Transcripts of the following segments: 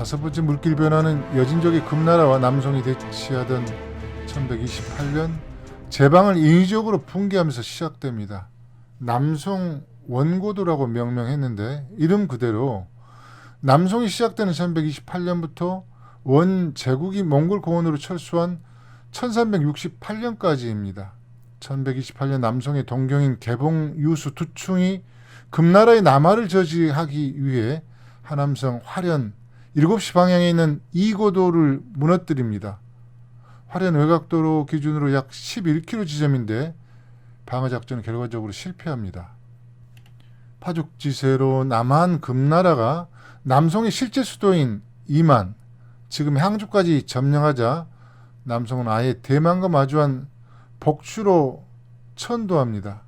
다섯 번째 물길 변화는 여진족의 금나라와 남송이 대치하던 1128년 제방을 인위적으로 붕괴하면서 시작됩니다. 남송 원고도라고 명명했는데 이름 그대로 남송이 시작되는 1128년부터 원 제국이 몽골 고원으로 철수한 1368년까지입니다. 1128년 남송의 동경인 개봉 유수 두충이 금나라의 남하를 저지하기 위해 하남성 화련 7시 방향에 있는 이고도를 무너뜨립니다. 화련 외곽도로 기준으로 약 11km 지점인데 방어 작전은 결과적으로 실패합니다. 파죽지세로 남한 금나라가 남송의 실제 수도인 이만 지금 항주까지 점령하자 남송은 아예 대만과 마주한 복추로 천도합니다.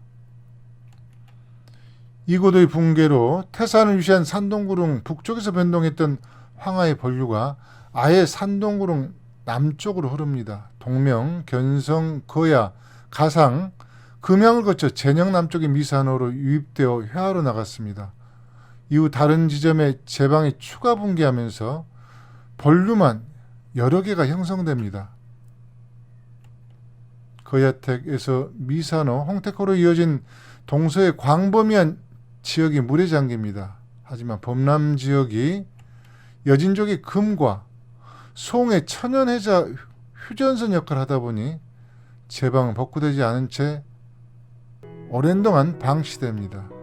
이고도의 붕괴로 태산을 위시한 산동구릉 북쪽에서 변동했던 황하의 본류가 아예 산동구릉 남쪽으로 흐릅니다. 동명, 견성, 거야, 가상, 금양을 거쳐 제녕 남쪽의 미산호로 유입되어 회화로 나갔습니다. 이후 다른 지점에 제방이 추가 붕괴하면서 본류만 여러 개가 형성됩니다. 거야택에서 미산호, 홍택호로 이어진 동서의 광범위한 지역이 물에 잠깁니다. 하지만 범람 지역이 여진족의 금과 송의 천연해자 휴전선 역할을 하다 보니 제방은 복구되지 않은 채 오랜 동안 방치됩니다.